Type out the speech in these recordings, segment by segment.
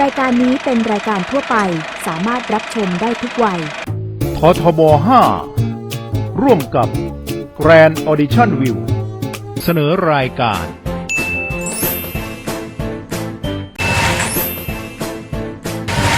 รายการนี้เป็นรายการทั่วไปสามารถรับชมได้ทุกวัย ททบ 5 ร่วมกับ Grand Audition View เสนอรายการ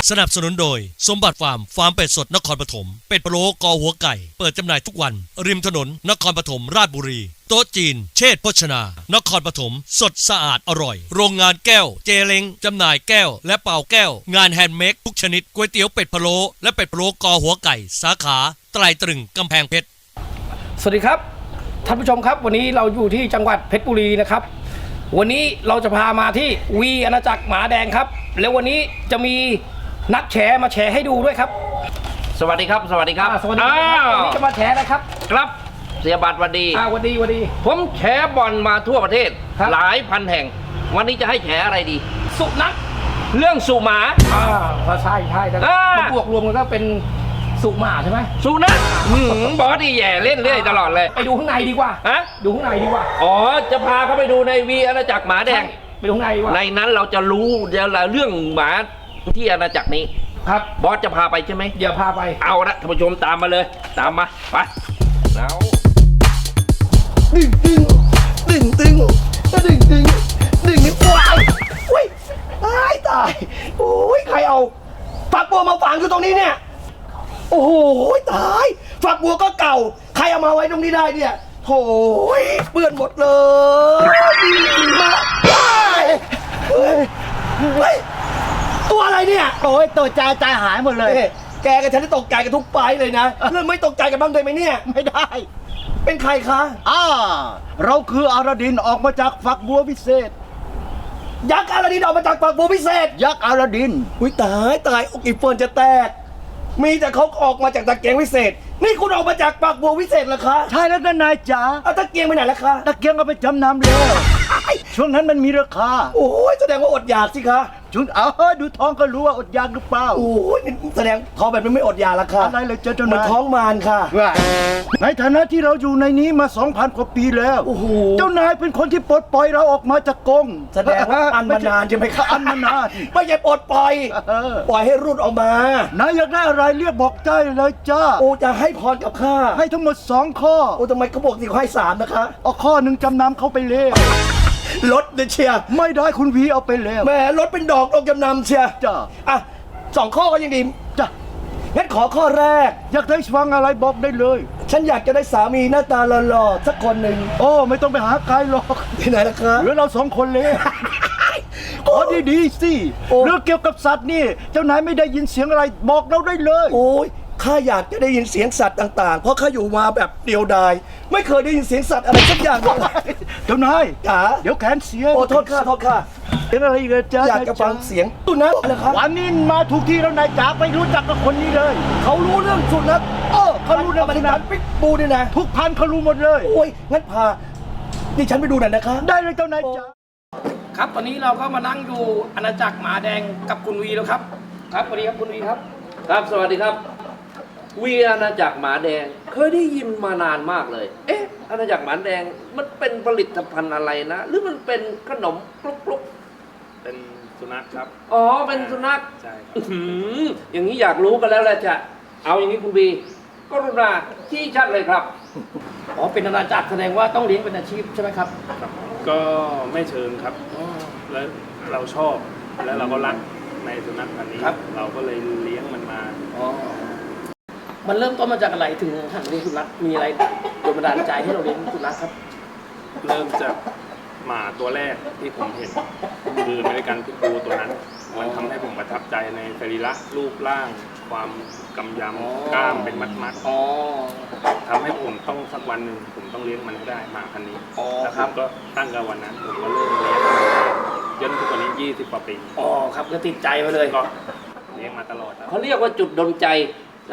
สนับสนุนโดย สมบัติฟาร์มฟาร์มเป็ดสดนครปฐมเป็ดพะโล้กอหัวไก่ เปิดจำหน่ายทุกวัน ริมถนนนครปฐมราชบุรี โต๊ะจีน เชษฐ์โภชนา นครปฐมสดสะอาดอร่อย โรงงานแก้ว เจเล้งจำหน่ายแก้ว และเป่าแก้ว งานแฮนด์เมดทุกชนิดก๋วยเตี๋ยวเป็ดพะโล้และเป็ดพะโล้กอหัวไก่ สาขาไตรตรึงกำแพงเพชรสวัสดีครับท่านผู้ชมครับ วันนี้เราอยู่ที่จังหวัดเพชรบุรีนะครับวันนี้เราจะพามาที่วีอาณาจักรหมาแดงครับ แล้ววันนี้จะมี นักแฉมาแฉให้ดูด้วยครับสวัสดีครับ สวัสดีครับอ่าสวัสดีครับอ้าววันนี้จะมาแฉนะครับครับเสียบัตรวันดี อ่าวันดีวันดี ผมแฉบอลมาทั่วประเทศ ครับ หลายพันแห่ง วันนี้จะให้แฉอะไรดี สุนัขเรื่องสุหมา อ่าก็ใช่ใช่แต่อ่าบวกรวมกันก็เป็นสุหมาใช่ไหมสุนัขหืมบอสนี่แย่เล่นเรื่อยตลอดเลยไปดูข้างในดีกว่าฮะดูข้างในดีกว่าอ๋อ จะพาเขาไปดูในวีอาณาจักรหมาแดง ไปดูข้างในดีกว่าในนั้นเราจะรู้เดี๋ยวเรื่องหมา ที่อาณาจักรนี้ ครับบอสจะพาไปใช่ไหม เดี๋ยวพาไป เอาละท่านผู้ชมตามมาเลย ตามมา ไปแล้วดึงดึงดึงดึงดึงดึงดึงนี่วายอุ้ยตายตายโอ้ยใครเอาฝักบัวมาฝังอยู่ตรงนี้เนี่ย โอ้โหตายฝักบัวก็เก่า ใครเอามาไว้ตรงนี้ได้เนี่ยโถยเปื้อนหมดเลยมาว้ายเฮ้ย เฮ้ยตัวอะไรเนี่ย โอ้ยตัวใจใจหายหมดเลยเอ๊ะแกกับฉันที่ตกใจกันทุกไปเลยนะเรื่องไม่ตกใจกันบ้างเลยไหมเนี่ย ไม่ได้ เป็นใครคะอ่าเราคืออารดินออกมาจากฝักบัววิเศษ ยักษ์อะไรดีดออกมาจากฝักบัวพิเศษ ยักษ์อารดิน อุ้ยตายตายอกอีเฟิร์นจะแตก มีแต่เขาออกมาจากตะเกียงวิเศษ นี่คุณออกมาจากปากบัววิเศษเหรอคะ ใช่แล้วนะนายจ๋าเอาตะเกียงไปไหนล่ะคะ ตะเกียงเอาไปจำนำแล้ว ช่วงนั้นมันมีราคา โอ้ยแสดงว่าอดอยากสิคะชุนเอาเฮ้ยดูท้องก็รู้ว่าอดอยากหรือเปล่าโอ้ยนี่แสดงท้องแบบนี้ไม่อดอยากละค่ะอะไรเลยเจ้าเจ้าเหมือนนายท้องมารค่ะว่าในฐานะที่เราอยู่ในนี้มา 2,000 กว่าปีแล้ว โอ้โห เจ้านายเป็นคนที่ปลดปล่อยเราออกมาจากกรงแสดงว่าอันมานานใช่ไหมคะอันมานานไม่ใช่ปลดปล่อยเออปล่อยให้รุดออกมานายอยากได้อะไรเรียกบอกได้เลยจ้า โอ้จะให้พรกับข้าให้ทั้งหมด 2 ข้อ โอ้ทำไมเขาบอกสิเขาให้สามนะคะเอาข้อหนึ่งจำนำเขาไปเลย ลดเลยเชียร์ไม่ได้คุณวีเอาไปแล้ว แหม่ลดเป็นดอกลงจำนำเชียร์จ้าอะสองข้อก็ยังดีจ้างั้นขอข้อแรก อยากได้ฟังอะไรบอกได้เลย ฉันอยากจะได้สามีหน้าตาหล่อๆสักคนหนึ่งโอ้ไม่ต้องไปหาใครหรอกที่ไหนล่ะคะเหลือเราสองคนเลย ขอดีๆสิโอ้ เรื่องเกี่ยวกับสัตว์นี่ เจ้านายไม่ได้ยินเสียงอะไรบอกเราได้เลย โอ้ย ข้าอยากจะได้ยินเสียงสัตว์ต่าง ๆ เพราะข้าอยู่มาแบบเดียวดาย ไม่เคยได้ยินเสียงสัตว์อะไรสักอย่างเลยเจ้านายจ๋าเดี๋ยวแขนเสียโอ้โทษข้าโทษข้าเสียงอะไรอีกอะจ๊ะอยากจะฟังเสียงสุนัขเหรอครับวันนี้มาถูกที่แล้วนายจ๋าไปรู้จักกับคนนี้เลย เขารู้เรื่องสุนัขเออเขารู้เรื่องปฏิบัติปิ๊กบูนี่นะทุกพันเขารู้หมดเลยโอ้ยงั้นพาดิฉันไปดูหน่อยนะคะได้เลยเจ้านายจ๋าครับตอนนี้เราก็มานั่งอยู่อาณาจักรหมาแดงกับคุณวีแล้วครับ ครับสวัสดีครับคุณวีครับ ครับสวัสดีครับ วีอาณาจักรหมาแดง เคยได้ยินมานานมากเลย เอ๊ะอาณาจักรหมาแดงมันเป็นผลิตภัณฑ์อะไรนะ หรือมันเป็นขนมกลุกกลุกเป็นสุนัขครับอ๋อเป็นสุนัขใช่ครับอื้อหืออย่างนี้อยากรู้กันแล้วแหละจะเอาอย่างนี้คุณบีกรุณาชี้ชัดเลยครับ อ๋อเป็นอาณาจักรแสดงว่าต้องเลี้ยงเป็นอาชีพใช่ไหมครับ ครับก็ไม่เชิงครับ แล้วเราชอบแล้วเราก็รักในสุนัขพันธุ์นี้ ครับ เราก็เลยเลี้ยงมันมา อ๋อ มันเริ่มต้นมาจากอะไรถึงหันมาเลี้ยงสุนัขมีอะไรโดนบันดาลใจให้เราเลี้ยงสุนัขครับเริ่มจากหมาตัวแรกที่ผมเห็นคืออเมริกันพิทบูตัวนั้น มันทำให้ผมประทับใจในสรีระรูปร่าง ความกำยอ๋อำกล้ามเป็นมัดอ๋อๆทำให้ผมต้องสักวันหนึ่งผมต้องเลี้ยงมันให้ได้หมาพันธุ์นี้อ๋อแล้วคผรับ มก็ตั้งแต่วันนั้นผมก็เริ่มเลี้ยงจนทุกวันนี้20กว่าปีอ๋อครับก็ติดใจมาเลยก็เลี้ยงมาตลอดครับเขาเรียกว่าจุดดนใจ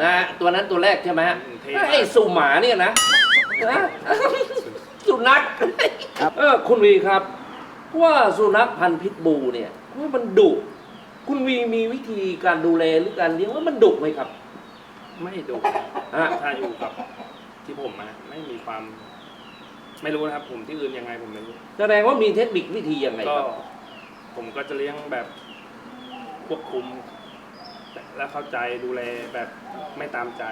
นะฮะตัวนั้นตัวแรกใช่ไหมฮะอืมเท่มาก ไอ้สุหมาเนี่ยนะนะ สุนัขเออคุณวีครับ ว่าสุนัขพันธุ์พิษบูเนี่ยว่ามันดุคุณวีมีวิธีการดูแลหรือการเลี้ยงว่ามันดุไหมครับไม่ดุฮะถ้าอยู่กับที่ผมนะไม่มีความ ไม่รู้นะครับ ผมที่อื่นยังไงผมไม่รู้ แสดงว่ามีเทคนิควิธียังไงก็ครับผมก็จะเลี้ยงแบบควบคุม และเข้าใจดูแลแบบไม่ตามใจ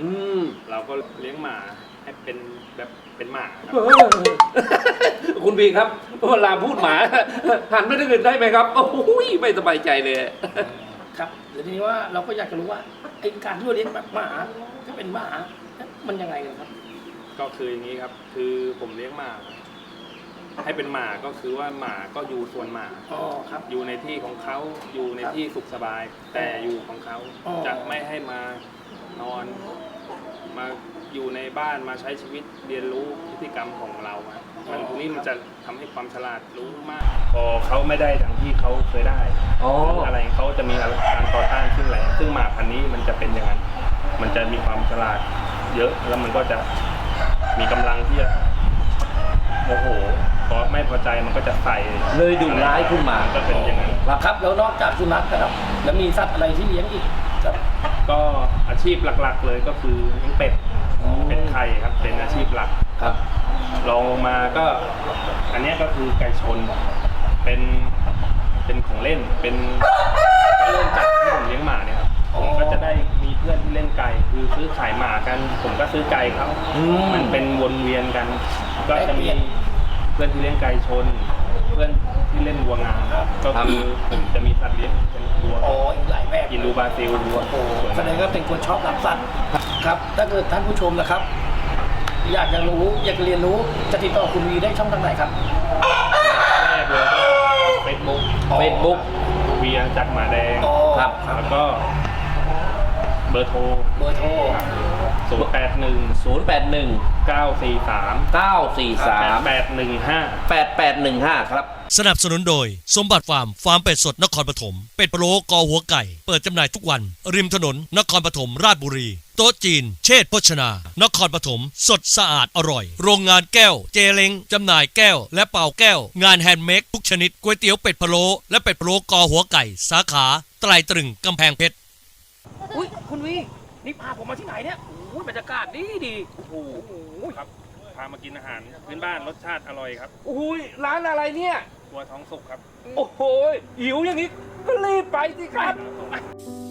อืมเราก็เลี้ยงหมาให้เป็นแบบเป็นหมาครับเออคุณบีครับเวลาพูดหมา หันไปทางอื่นได้ไหมครับ โอ้ยไม่สบายใจเลย ครับเดี๋ยวทีนี้ว่าเราก็อยากจะรู้ว่าไอ้การที่เราเลี้ยงแบบหมาถ้าเป็นหมามันยังไงกันครับ ก็คืออย่างนี้ครับ คือผมเลี้ยงหมา ให้เป็นหมาก็คือว่าหมาก็อยู่ส่วนหมา อ๋อครับ อยู่ในที่ของเขาอยู่ในที่สุขสบาย แต่อยู่ของเขาอ๋อ จะไม่ให้มานอน มาอยู่ในบ้านมาใช้ชีวิตเรียนรู้พฤติกรรมของเราอะมันตรงนี้มันจะทำให้ความฉลาดรู้มาก พอเขาไม่ได้ดังที่เขาเคยได้อ๋อเรื่องอะไรเขาจะมีการต่อต้านขึ้นแรงซึ่งหมาพันธุ์นี้มันจะเป็นอย่างนั้น มันจะมีความฉลาดเยอะแล้วมันก็จะมีกำลังที่จะโมโห พอไม่พอใจมันก็จะใส่เลยดุร้ายขึ้นมาก็เป็นอย่างนั้นครับแล้วนอกจากสุนัขนะครับ แล้วมีสัตว์อะไรที่เลี้ยงอีกครับ ก็อาชีพหลักๆเลยก็คือเลี้ยงเป็ดเป็ดไข่ครับเป็นอาชีพหลักครับรองลงมาก็ อันเนี้ยก็คือไก่ชนเป็นเป็นของเล่นเป็นก็เริ่มจากที่ผมเลี้ยงหมาเนี่ยครับผมก็จะได้มีเพื่อนที่เล่นไก่คือซื้อขายหมากัน ผมก็ซื้อไก่เขาอืมมันเป็นวนเวียนกัน ก็จะมีเพื่อนที่เล่นไก่ชน เพื่อนที่เล่นวัวงามก็คือผมจะมีสัตว์เลี้ยงเป็นวัวอ๋ออีกหลายแบบอินดูบราซิลวัวโอ้แสดงว่าเป็นคนชอบรักสัตว์ครับ ถ้าเกิดท่านผู้ชมนะครับ อยากจะรู้อยากจะเรียนรู้จะติดต่อคุณวีได้ช่องทางไหนครับแรกเลยก็เฟซบุ๊กเฟซบุ๊กเวียจากหมาแดงอ๋อครับแล้วก็เบอร์โทรเบอร์โทร ศูนย์แปดหนึ่ง0 8 1 เก้าสี่สาม9 4 3แปดหนึ่งห้า 8 8 1 5 ครับ สนับสนุนโดย สมบัติฟาร์ม ฟาร์มเป็ดสดนครปฐมเป็ดพะโล้กอหัวไก่ เปิดจำหน่ายทุกวัน ริมถนน นครปฐมราชบุรี โต๊ะจีน เชษฐ์โภชนา นครปฐมสดสะอาดอร่อย โรงงานแก้ว เจเล้งจำหน่ายแก้ว และเป่าแก้ว งานแฮนด์เมดทุกชนิดก๋วยเตี๋ยวเป็ดพะโล้และเป็ดพะโล้กอหัวไก่ สาขาไตรตรึงกำแพงเพชร อุ้ยคุณวี นี่พาผมมาที่ไหนเนี่ยโอ้ย บรรยากาศดีดีโอ้โหครับพามากินอาหารพื้นบ้านรสชาติอร่อยครับอุ้ยร้านอะไรเนี่ย วัวท้องสุกครับ โอ้โหหิวอย่างนี้ก็รีบไปสิครับ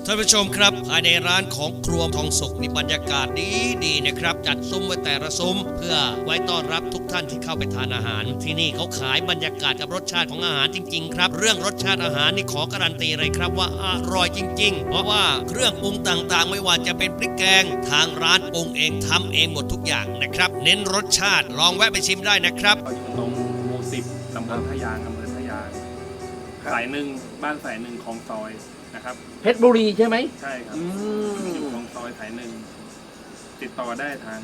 ท่านผู้ชมครับภายในร้านของครัวทองสุกมีบรรยากาศดีดีๆนะครับ จัดซุ้มไว้แต่ละซุ้ม เพื่อไว้ต้อนรับทุกท่านที่เข้าไปทานอาหาร ที่นี่เขาขายบรรยากาศกับรสชาติของอาหารจริง ๆ ครับ เรื่องรสชาติอาหารนี่ขอการันตีเลยครับว่าอร่อยจริง ๆ เพราะว่าเครื่องปรุงต่างๆ ไม่ว่าจะเป็นพริกแกง ทางร้านปรุงเองทำเองหมดทุกอย่างนะครับ เน้นรสชาติลองแวะไปชิมได้นะครับ สายหนึ่งบ้านสายหนึ่งของซอยนะครับ เพชรบุรีใช่ไหมใช่ครับอือยู่มของซอยสายหนึ่งติดต่อได้ทาง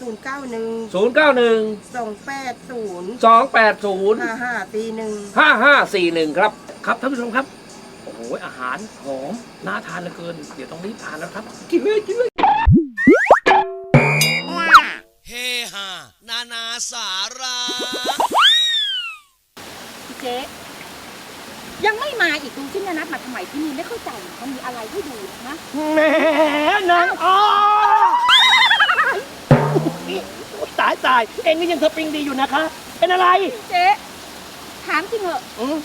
ศูนย์เก้าหนึ่งศูนย์เก้าหนึ่งสองแปดศูนย์สองแปดศูนย์ ห้าห้าตีหนึ่ง ห้าห้าสี่หนึ่งครับ ครับท่านผู้ชมครับ โอ้โหอาหารหอมน่าทานเหลือเกิน เดี๋ยวต้องรีบทานแล้วครับ กินเลยกินเลย เฮฮานานาสาราเจ๊ ยังไม่มาอีกดูที่นัดมาทำไมที่นี่ไม่เข้าใจมันมีอะไรให้ดูนะแหมนางอ้อนี่ตายตายเอ็งนี่ยังสปริงดีอยู่นะคะ เป็นอะไรเจ๊ถามจริงเหอะอืม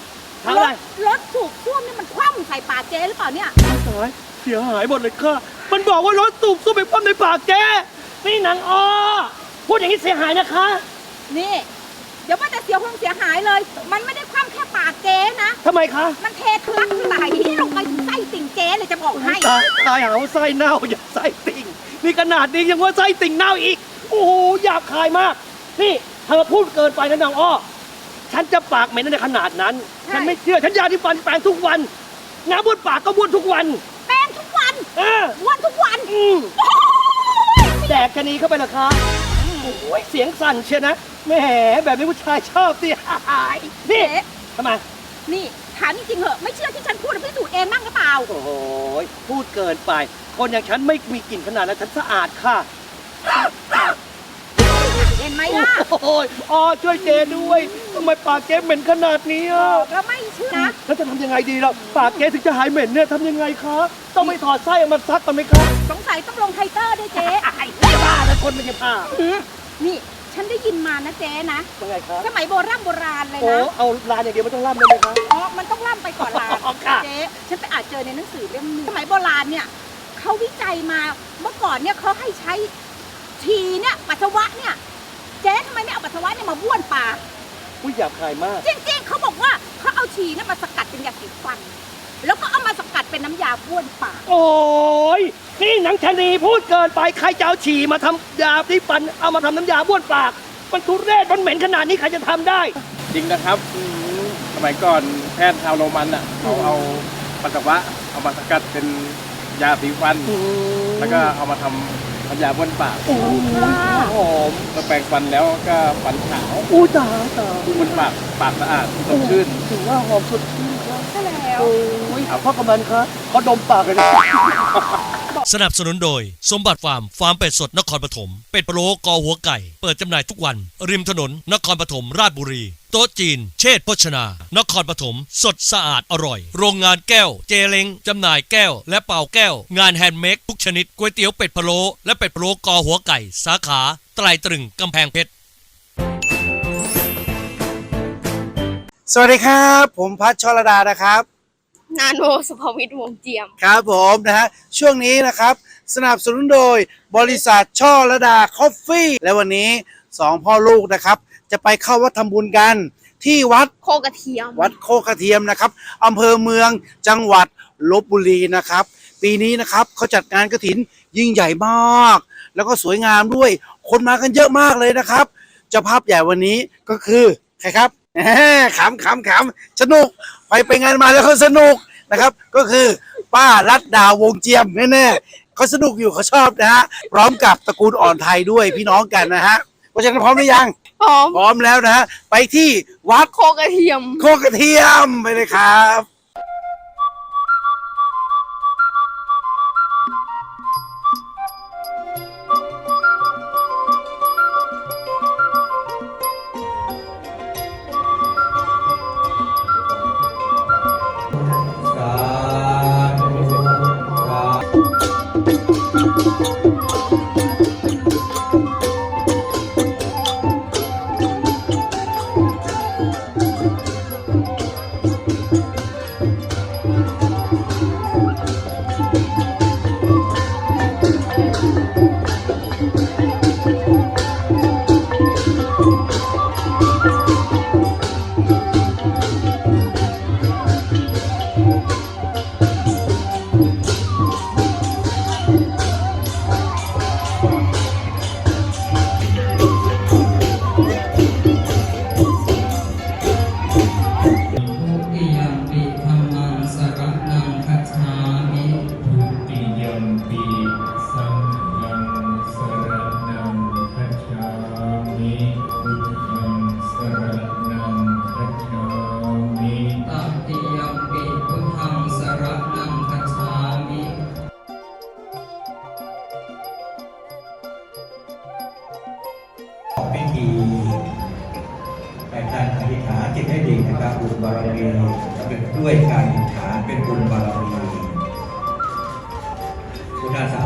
รทำอะไรถรถถูกท่วมนี่มันคว่ำใส่ปากเจ๊หรือเปล่าเนี่ยตายเสียหายหมดเลยค่ะมันบอกว่ารถสูบซุ่มไปคว่ำในปากแกนี่นางอ้อพูดอย่างนี้เสียหายนะคะ นี่ เดี๋ยวว่าแต่เสียหงเสียหายเลย มันไม่ได้คว่ำแค่ปากเจ๊นะ ทำไมคะมันเททะลักไหลลงไปถึงไส้ติ่งเจ๊เลยจะบอกให้ตายตายหาว่าไส้เน่าอย่าไส้ติ่ง นี่ขนาดนี้ยังว่าไส้ติ่งเน่าอีก โอ้โหหยาบคายมาก นี่เธอพูดเกินไปนะนางอ้อ ฉันจะปากเหม็นในขนาดนั้นใช่ฉันไม่เชื่อ ฉันยาที่ฟันแปรงทุกวัน น้ำบ้วนปากก็บ้วนทุกวันแป้งทุกวันเออ วันทุกวัน อืมแดกชะนีเข้าไปเหรอคะ โอ้ยเสียงสั่นเชียวนะแหมแบบนี้ผู้ชายชอบสินี่เจ๊ทำไมนี่ถามจริงๆเหอะไม่เชื่อที่ฉันพูดพิสูจน์เองบ้างหรือเปล่า โอ้โหพูดเกินไป คนอย่างฉันไม่มีกลิ่นขนาดนั้นฉันสะอาดค่ะ เห็นไหมล่ะโอ้ยอ๋อช่วยเจด้วยทำไมปากเจ๊เหม็นขนาดนี้อะแล้วไม่เชื่อนะแล้วจะทำยังไงดีล่ะปากเจ๊ถึงจะหายเหม็นเนี่ยทำยังไงคะต้องไม่ถอดไส้เอามาซักกันไหมคะสงสัยต้องลงไทเตอร์ด้วยเจ๊ไอ้จะบ้าแล้วคนมันจะผ้านี่ฉันได้ยินมานะเจ๊นะเป็นไงคะสมัยโบราณโบราณเลยโอ้นะเอาลานอย่างเดียวไม่ต้องล่ำเลยไหมคะอ๋อมันต้องล่ำไปก่อนลาอ๋อค่ะเจ๊ฉันไปอาจเจอในหนังสือเล่มหนึงสมัยโบราณเนี่ยเขาวิจัยมาเมื่อก่อนเนี่ยเขาให้ใช้ฉี่เนี่ยปัสสาวะเนี่ย เจ๊ทำไมไม่เอาปัสสาวะเนี่ยมาบ้วนปากอุ้ยหยาบคายมาก จริงๆเขาบอกว่าเขาเอาฉี่เนี่ยมาสกัดเป็นยาสีฟัน แล้วก็เอามาสกัดเป็นน้ำยาบ้วนปาก โอ้ยนี่หนังชะนีพูดเกินไปใครจะเอาฉี่มาทำยาที่ฟันเอามาทำน้ำยาบ้วนปาก มันทุเรศมันเหม็นขนาดนี้ใครจะทำได้ จริงนะครับสมัยก่อนแพทย์ชาวโรมันอะเขาเอาปัสสาวะเอามาสกัดเป็นยาสีฟัน แล้วก็เอามาทำน้ำยาบ้วนปากโอ้โหหอมเมื่อแปรงฟันแล้วก็ฟันขาวอู้ตายตายบ้วนปากปากสะอาดสดชื่นถือว่าหอมสดชื่นครับใช่แล้วโอ้ยพ่อกำนันครับเขาดมปากกันนะ สนับสนุนโดย สมบัติฟาร์มฟาร์มเป็ดสดนครปฐมเป็ดพะโล้กอหัวไก่ เปิดจำหน่ายทุกวัน ริมถนนนครปฐมราชบุรี โต๊ะจีน เชษฐ์โภชนา นครปฐมสดสะอาดอร่อย โรงงานแก้ว เจเล้งจำหน่ายแก้ว และเป่าแก้ว งานแฮนด์เมดทุกชนิดก๋วยเตี๋ยวเป็ดพะโล้และเป็ดพะโล้กอหัวไก่ สาขาไตรตรึงกำแพงเพชรสวัสดีครับ ผมพัชชรดานะครับ นาโนสุภวิทย์วงเจียม ครับผมนะฮะช่วงนี้นะครับสนับสนุนโดยบริษัทช่อระดาคอฟฟี่ และวันนี้สองพ่อลูกนะครับ จะไปเข้าวัดทำบุญกัน ที่วัดโคกระเทียม วัดโคกระเทียมนะครับอำเภอเมืองจังหวัดลบบุรีนะครับ ปีนี้นะครับเขาจัดงานกระถินยิ่งใหญ่มาก แล้วก็สวยงามด้วย คนมากันเยอะมากเลยนะครับเจ้าภาพใหญ่วันนี้ก็คือใครครับแหม ขำขำขำสนุกไปไปงานมาแล้วเขาสนุกนะครับ ก็คือป้ารัดดาววงเจียมแน่ๆเขาสนุกอยู่เขาชอบนะฮะพร้อมกับตระกูลอ่อนไทยด้วยพี่น้องกันนะฮะเพราะฉะนั้นพร้อมหรือยังพร้อมพร้อมแล้วนะฮะไปที่วัดโคกระเทียม โคกระเทียมไปเลยครับ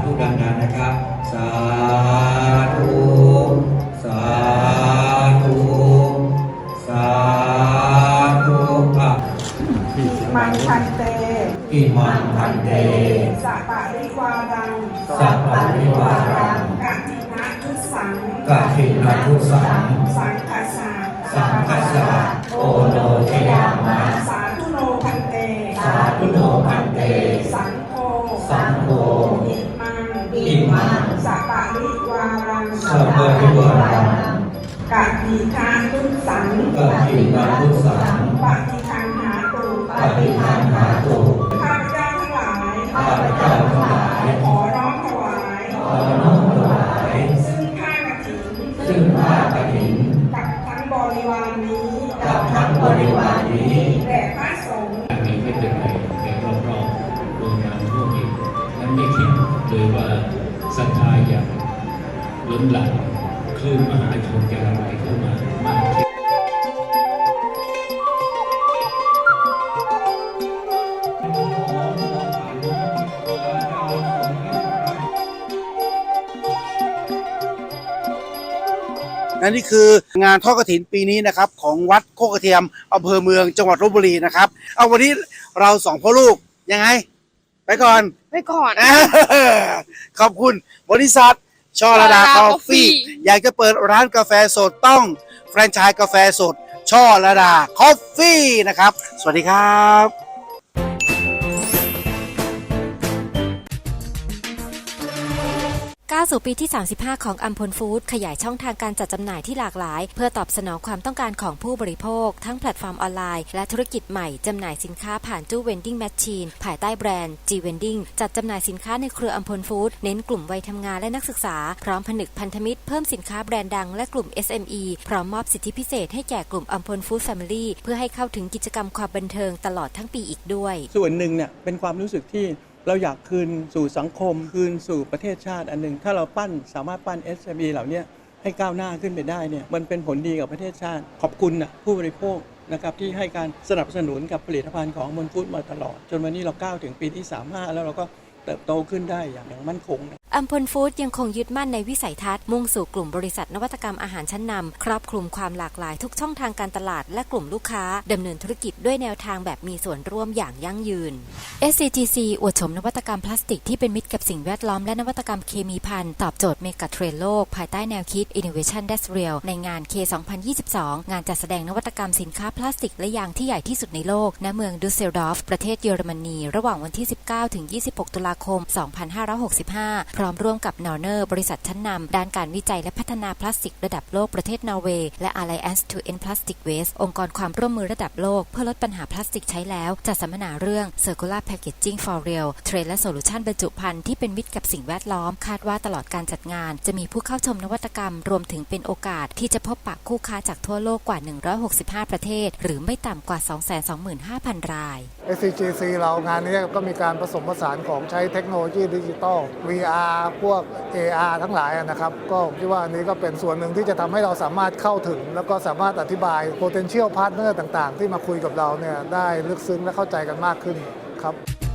ธาสาธุดังๆนะครับ สาธุ สาธุ สาธุอะมันพันเต อิมังพันเต สัปปะริวารัง สัพพะริวารังกัจจินะทุสังกะทินาทุสัง สัปปะริวารังสัพพะริวารังกัจจิทางทุสังกะทินาทุสังปฏิทังหาตุปฏิทางหาตุข้าพเจ้าทั้งหลายข้าพเจ้า ล้นหลามคลื่นมหาชนจะไหลเข้ามามากขึ้นและนี่คืองานทอดกระถินปีนี้นะครับของวัดโคกระเทียมอำเภอเมืองจังหวัดลบบุรีนะครับ เอาวันนี้เราสองพ่อลูกยังไง ไปก่อน ไปก่อน ขอบคุณบริษัท ชอระดาชอระดาคอฟฟี่ Coffee อยากจะเปิดร้านกาแฟสดต้อง แฟรนไชส์กาแฟสด ช่อระดาคอฟฟี่นะครับ สวัสดีครับ ก้าวสู่ปีที่ 35 ของอัมพลฟู้ดขยายช่องทางการจัดจำหน่ายที่หลากหลาย เพื่อตอบสนองความต้องการของผู้บริโภค ทั้งแพลตฟอร์มออนไลน์และธุรกิจใหม่จำหน่ายสินค้าผ่านตู้เวนดิ้งแมชชีนภายใต้แบรนด์ G Vending จัดจำหน่ายสินค้าในเครืออัมพลฟู้ดเน้นกลุ่มวัยทำงานและนักศึกษา พร้อมผนึกพันธมิตรเพิ่มสินค้าแบรนด์ดังและกลุ่ม SME พร้อมมอบสิทธิพิเศษให้แก่กลุ่มอัมพลฟู้ดแฟมิลี่เพื่อให้เข้าถึงกิจกรรมความบันเทิงตลอดทั้งปีอีกด้วย ส่วนหนึ่งเนี่ยเป็นความรู้สึกที่ เราอยากคืนสู่สังคม คืนสู่ประเทศชาติอันหนึ่งถ้าเราปั้นสามารถปั้น SME เหล่านี้ให้ก้าวหน้าขึ้นไปได้เนี่ยมันเป็นผลดีกับประเทศชาติ ขอบคุณนะผู้บริโภคนะครับที่ให้การสนับสนุนกับผลิตภัณฑ์ของมนฟูดมาตลอด จนวันนี้เราก้าวถึงปีที่ 35 แล้วเราก็เติบโตขึ้นได้อย่างอย่างมั่นคงอัมพลฟู้ดยังคงยึดมั่นในวิสัยทัศน์มุ่งสู่กลุ่มบริษัทนวัตกรรมอาหารชั้นนำครอบคลุมความหลากหลายทุกช่องทางการตลาดและกลุ่มลูกค้าดำเนินธุรกิจด้วยแนวทางแบบมีส่วนร่วมอย่างยั่งยืน SCGC อวดชมนวัตกรรมพลาสติกที่เป็นมิตรกับสิ่งแวดล้อมและนวัตกรรมเคมีภัณฑ์ตอบโจทย์เมกะเทรนโลก ภายใต้แนวคิด Innovation That's Real ในงาน K 2022 งานจัดแสดงนวัตกรรมสินค้าพลาสติกและยางที่ใหญ่ที่สุดในโลกณเมืองดุสเซลดอฟประเทศเยอรมนี ระหว่างวันที่ 19ถึง26 ตุลาคม 2565พร้อมร่วมกับนอร์เนอร์บริษัทชั้นนำด้านการวิจัยและพัฒนาพลาสติกระดับโลกประเทศนอร์เวย์และ Alliance to End Plastic Waste องค์กรความร่วมมือระดับโลกเพื่อลดปัญหาพลาสติกใช้แล้วจัดสัมมนาเรื่อง Circular Packaging for Real เทรนและโซลูชันบรรจุภัณฑ์ที่เป็นมิตรกับสิ่งแวดล้อม คาดว่าตลอดการจัดงาน จะมีผู้เข้าชมนวัตกรรม รวมถึงเป็นโอกาสที่จะพบปะคู่ค้าจากทั่วโลกกว่า 165 ประเทศ หรือไม่ต่ำกว่า 225,000 ราย SCGC เรางานนี้ก็มีการผสมผสานของใช้เทคโนโลยีดิจิตอล VR พวก AR ทั้งหลายนะครับ ก็คิดว่าอันนี้ก็เป็นส่วนหนึ่งที่จะทำให้เราสามารถเข้าถึง แล้วก็สามารถอธิบาย potential partner ต่างๆ ที่มาคุยกับเราเนี่ยได้ลึกซึ้งและเข้าใจกันมากขึ้นครับ